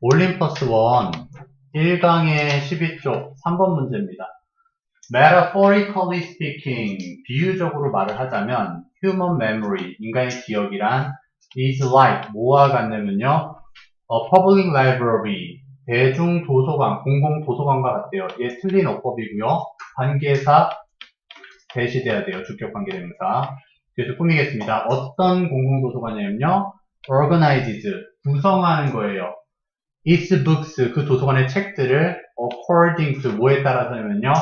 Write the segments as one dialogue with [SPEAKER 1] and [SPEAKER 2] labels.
[SPEAKER 1] 올림퍼스 1 1강의 12쪽 3번 문제입니다. Metaphorically speaking, 비유적으로 말을 하자면 human memory, 인간의 기억이란 is like 뭐와 같냐면요. a public library, 대중 도서관, 공공 도서관과 같대요. 얘 틀린 어법이고요. 관계사 대시돼야 돼요. 주격 관계대명사. 그래서 꾸미겠습니다. 어떤 공공 도서관이냐면요. organized, 구성하는 거예요. its books, 그 도서관의 책들을 according to 뭐에 따라서냐면요.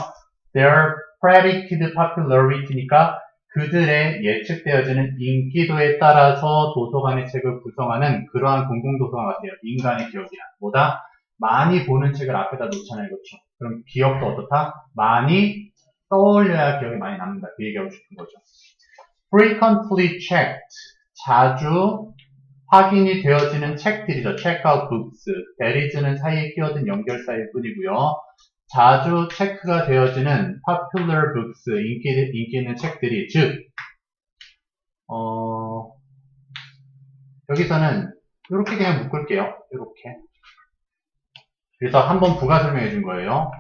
[SPEAKER 1] their predicted popularity니까 그들의 예측되어지는 인기도에 따라서 도서관의 책을 구성하는 그러한 공공도서관 같아요. 인간의 기억이야. 뭐다? 많이 보는 책을 앞에다 놓잖아요. 그렇죠? 그럼 기억도 어떻다? 많이 떠올려야 기억이 많이 남는다. 그 얘기하고 싶은 거죠. frequently checked. 자주 확인이 되어지는 책들이죠. out books. 대리즈는 사이에 끼어든 연결사일 뿐이고요. 자주 체크가 되어지는 popular books, 인기, 인기 있는 책들이, 즉, 어, 여기서는 이렇게 그냥 묶을게요. 이렇게. 그래서 한번 부가 설명해 준 거예요.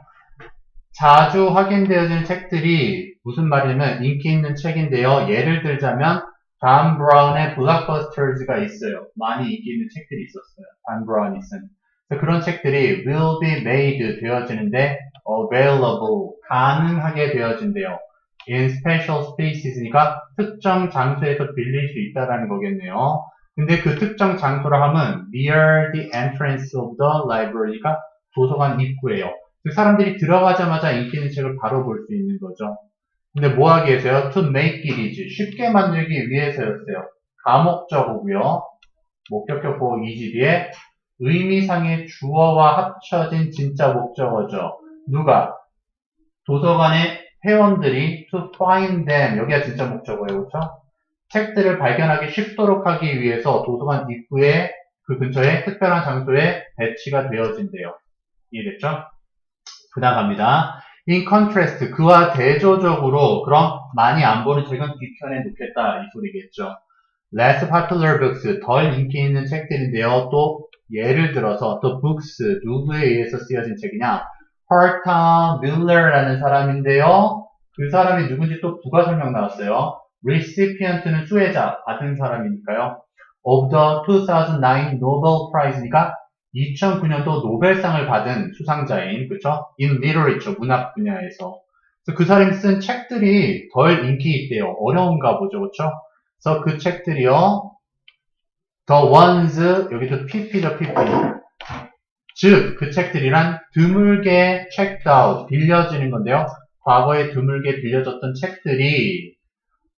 [SPEAKER 1] 자주 확인되어지는 책들이 무슨 말이냐면 인기 있는 책인데요. 예를 들자면 단 브라운의 블록버스터즈가 있어요. 많이 인기 있는 책들이 있었어요. 단 브라운이 쓴. 그런 책들이 will be made 되어지는데 available 가능하게 되어진대요. in special spaces니까 특정 장소에서 빌릴 수 있다라는 거겠네요. 근데 그 특정 장소라 하면 near the entrance of the library가 도서관 입구예요. 그 사람들이 들어가자마자 인기 있는 책을 바로 볼 수 있는 거죠. 근데 뭐 하기 위해서요? to make it easy. 쉽게 만들기 위해서였어요. 가목적어고요. 목격격보 이지 뒤에 의미상의 주어와 합쳐진 진짜 목적어죠. 누가? 도서관의 회원들이 to find them. 여기가 진짜 목적어예요. 그렇죠? 책들을 발견하기 쉽도록 하기 위해서 도서관 입구에 그 근처에 특별한 장소에 배치가 되어진대요. 이해됐죠? 그 다음 갑니다. In contrast, 그와 대조적으로 그럼 많이 안 보는 책은 뒤편에 놓겠다 이 소리겠죠. Less popular books, 덜 인기 있는 책들인데요. 또 예를 들어서 the books, 누구에 의해서 쓰여진 책이냐? Herta Miller라는 사람인데요. 그 사람이 누군지 또 부가 설명 나왔어요. Recipient는 수혜자, 받은 사람이니까요. Of the 2009 Nobel Prize니까 2009년도 노벨상을 받은 수상자인, 그쵸? In literature, 문학 분야에서. 그래서 그 사람이 쓴 책들이 덜 인기 있대요. 어려운가 보죠, 그쵸? 그래서 그 책들이요. The ones, 여기도 pp죠, pp. 즉, 그 책들이란 드물게 checked out, 빌려지는 건데요. 과거에 드물게 빌려졌던 책들이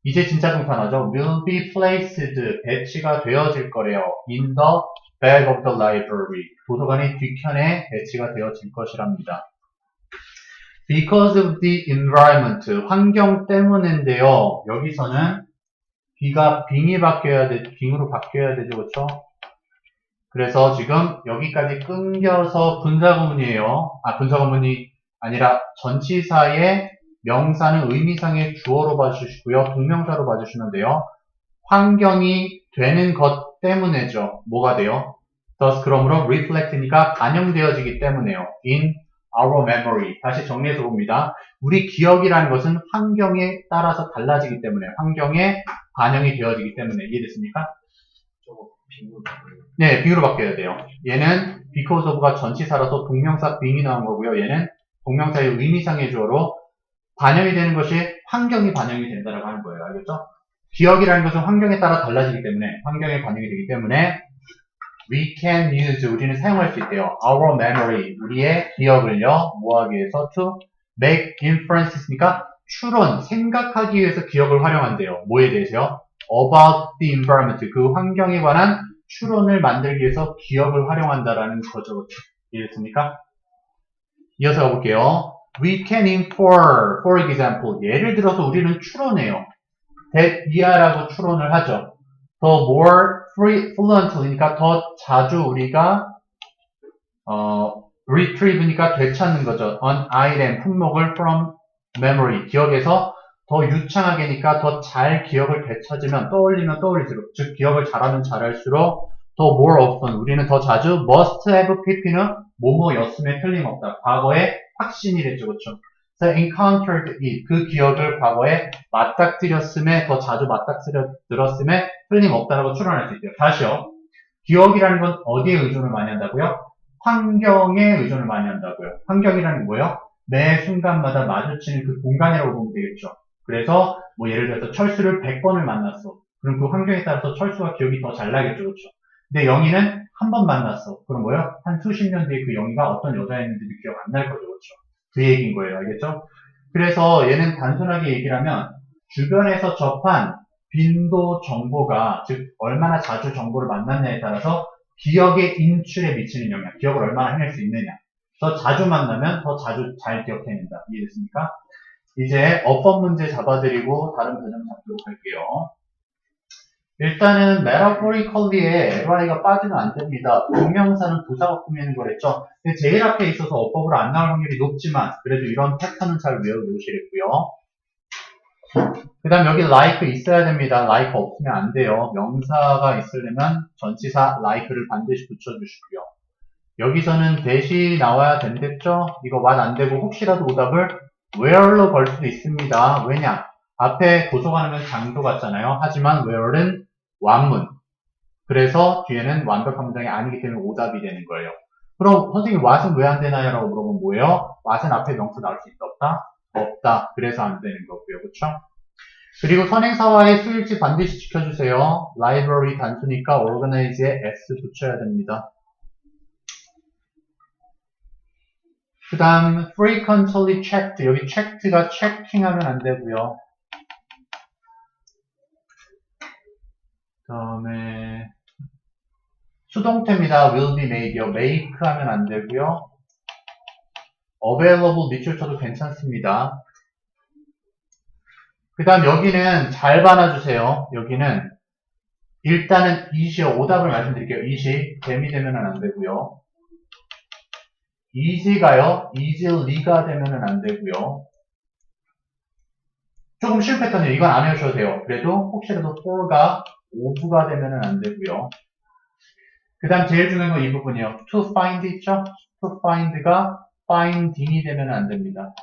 [SPEAKER 1] 이제 진짜 동사나죠. will be placed, 배치가 되어질 거래요. in the back of the library. 도서관의 뒤편에 배치가 되어질 것이랍니다. Because of the environment, 환경 때문인데요. 여기서는 B가 빙이 바뀌어야 돼, 빙으로 바뀌어야 되죠, 그렇죠? 그래서 지금 여기까지 끊겨서 분사구문이에요. 아, 분사구문이 아니라 전치사의 명사는 의미상의 주어로 봐주시고요. 동명사로 봐주시면 돼요. 환경이 되는 것 때문에죠. 뭐가 돼요? thus 그러므로 reflect니까 반영되어지기 때문에요. in our memory. 다시 정리해서 봅니다. 우리 기억이라는 것은 환경에 따라서 달라지기 때문에 환경에 반영이 되어지기 때문에 이해됐습니까? 네, 비유로 바뀌어야 돼요. 얘는 because of가 전치사라서 동명사 being이 나온 거고요. 얘는 동명사의 의미상의 주어로 반영이 되는 것이 환경이 반영이 된다라고 하는 거예요. 알겠죠? 기억이라는 것은 환경에 따라 달라지기 때문에 환경에 반영이 되기 때문에 we can use 우리는 사용할 수 있대요. our memory 우리의 기억을요. 뭐 하기 위해서 to make inferences니까 추론, 생각하기 위해서 기억을 활용한대요. 뭐에 대해서요? about the environment 그 환경에 관한 추론을 만들기 위해서 기억을 활용한다라는 거죠. 이해됐습니까? 이어서 가볼게요. We can infer, for example, 예를 들어서 우리는 추론해요. That 이하라고 추론을 하죠. The more fluently니까 더 자주 우리가 어, retrieve니까 되찾는 거죠. an item, 품목을 from memory, 기억에서 더 유창하게니까 더 잘 기억을 되찾으면 떠올리면 떠올릴수록 즉 기억을 잘하면 잘할수록 더 more often 우리는 더 자주 must have pp는 뭐뭐였음에 틀림없다. 과거에 확신이 됐죠. 그렇죠? 그래서 encountered it 그 기억을 과거에 맞닥뜨렸음에 더 자주 맞닥뜨렸음에 틀림없다라고 추론할 수 있대요. 다시요. 기억이라는 건 어디에 의존을 많이 한다고요? 환경에 의존을 많이 한다고요. 환경이라는 게 뭐예요? 매 순간마다 마주치는 그 공간이라고 보면 되겠죠. 그래서 뭐 예를 들어서 철수를 100번을 만났어. 그럼 그 환경에 따라서 철수와 기억이 더 잘 나겠죠. 그렇죠? 근데 영희는 한 번 만났어. 그럼 뭐예요? 한 수십 년 뒤에 그 영희가 어떤 여자였는지도 기억 안 날 거죠. 그렇죠? 그 얘기인 거예요. 알겠죠? 그래서 얘는 단순하게 얘기를 하면 주변에서 접한 빈도 정보가 즉 얼마나 자주 정보를 만났냐에 따라서 기억의 인출에 미치는 영향, 기억을 얼마나 해낼 수 있느냐. 더 자주 만나면 더 자주 잘 기억해낸다. 이해됐습니까? 이제 어법 문제 잡아드리고 다른 변형 잡도록 할게요. 일단은 metaphorically에 ly가 빠지면 안 됩니다. 분명사는 부사가 꾸미는 거랬죠. 제일 앞에 있어서 어법으로 안 나올 확률이 높지만 그래도 이런 패턴은 잘 외워놓으시겠고요. 그 다음 여기 like 있어야 됩니다. like 없으면 안 돼요. 명사가 있으려면 전치사 like를 반드시 붙여주시고요. 여기서는 대시 나와야 된댔죠? 이거 맛안 되고 혹시라도 오답을 where로 걸 수도 있습니다. 왜냐? 앞에 도서관하면 장소 같잖아요. 하지만 where는 완문. 그래서 뒤에는 완벽한 문장이 아니기 때문에 오답이 되는 거예요. 그럼 선생님 what은 왜 안 되나요? 라고 물어보면 뭐예요? what은 앞에 명사 나올 수 있다 없다? 없다. 그래서 안 되는 거고요. 그쵸? 그리고 선행사와의 수일치 반드시 지켜주세요. library 단수니까 organize에 s 붙여야 됩니다. 그 다음 frequently checked 여기 checked가 checking하면 안 되고요. 그 다음에 수동태입니다. will be made요. make 하면 안 되고요. available 밑줄 쳐도 괜찮습니다. 그 다음 여기는 잘 봐놔주세요. 여기는 일단은 이시요 오답을 말씀드릴게요. 이시 뱀이 되면 안 되고요. easy가요. easily,가 되면은 안 되고요. 조금 쉬운 패턴이에요. 이건 안 외우셔도 돼요. 그래도 혹시라도 for가 of가 되면은 안 되고요. 그 다음 제일 중요한 건 이 부분이에요. to find 있죠? to find가 finding이 되면 안 됩니다.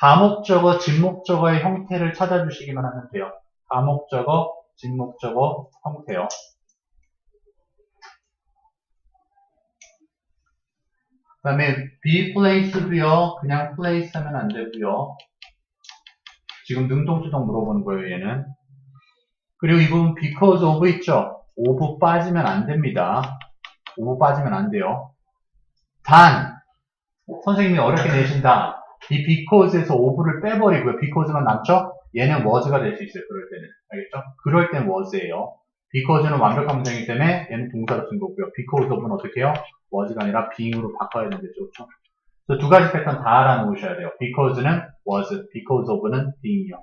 [SPEAKER 1] 가목적어, 진목적어의 형태를 찾아주시기만 하면 돼요. 가목적어, 진목적어 형태요. 그 다음에 be placed도요. 그냥 place 하면 안 되고요. 지금 능동수동 물어보는 거예요, 얘는. 그리고 이 부분 because of 있죠? of 빠지면 안 됩니다. of 빠지면 안 돼요. 단, 선생님이 어렵게 내신다. 이 because에서 of를 빼버리고요. because만 남죠? 얘는 was가 될 수 있어요. 그럴 때는. 알겠죠? 그럴 땐 was예요. because는 완벽한 문장이기 때문에 얘는 동사로 쓴 거고요. because of는 어떻게 해요? was가 아니라 being으로 바꿔야 되는데, 그렇죠? 두 가지 패턴 다 알아놓으셔야 돼요. because는 was, because of는 being이요.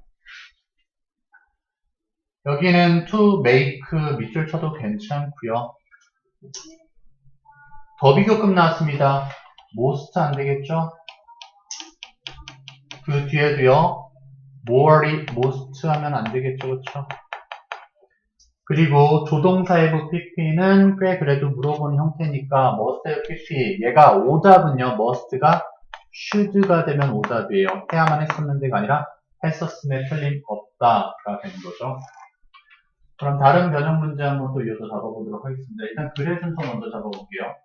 [SPEAKER 1] 여기는 to make 밑줄 쳐도 괜찮고요. 더 비교급 나왔습니다. most 안 되겠죠? 그 뒤에도요. more이 most 하면 안 되겠죠, 그렇죠? 그리고 조동사의 부 pp는 꽤 그래도 물어보는 형태니까 must의 pp 얘가 오답은요. must가 should가 되면 오답이에요. 해야만 했었는데가 아니라 했었음에 틀림 없다가 되는 거죠. 그럼 다른 변형 문제 한번 또 이어서 잡아보도록 하겠습니다. 일단 글의 순서 먼저 잡아볼게요.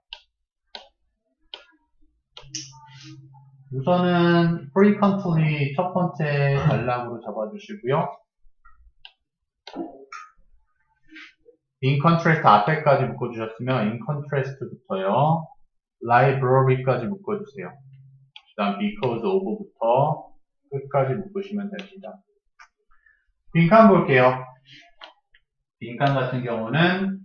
[SPEAKER 1] 우선은 frequently 첫 번째 단락으로 잡아주시고요. in contrast 앞에까지 묶어주셨으면 in contrast부터요. library까지 묶어주세요. 그 다음 because of부터 끝까지 묶으시면 됩니다. 빈칸 볼게요. 빈칸 같은 경우는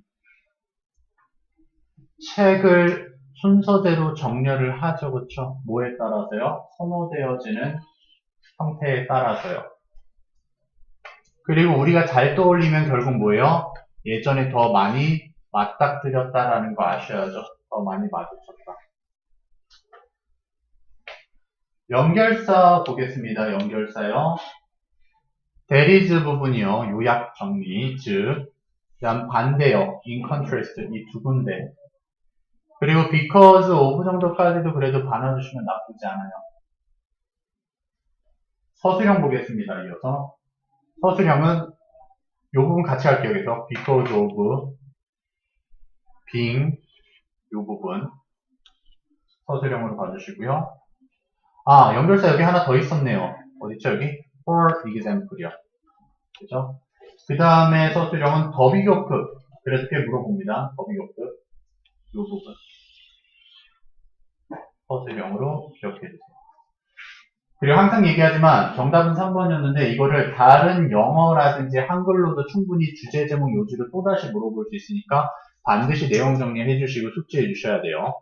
[SPEAKER 1] 책을 순서대로 정렬을 하죠. 그쵸? 뭐에 따라서요? 선호되어지는 형태에 따라서요. 그리고 우리가 잘 떠올리면 결국 뭐예요? 예전에 더 많이 맞닥뜨렸다라는 거 아셔야죠. 더 많이 마주쳤다. 연결사 보겠습니다. 연결사요. 대리즈 부분이요. 요약 정리. 즉, 그다음 반대요. in contrast 이 두 군데. 그리고 because of 정도까지도 그래도 반환주시면 나쁘지 않아요. 서술형 보겠습니다. 이어서 서술형은 이 부분 같이 할게요. 그래서 because of being 이 부분 서술형으로 봐주시고요. 아 연결사 여기 하나 더 있었네요. 어디죠 여기? For example이요. 그죠? 그 다음에 서술형은 더 비교급. 그래서 꽤 물어봅니다. 더 비교급. 이 부분. 서술형으로 기억해주세요. 그리고 항상 얘기하지만 정답은 3번이었는데 이거를 다른 영어라든지 한글로도 충분히 주제 제목 요지를 또다시 물어볼 수 있으니까 반드시 내용 정리해 주시고 숙지해 주셔야 돼요.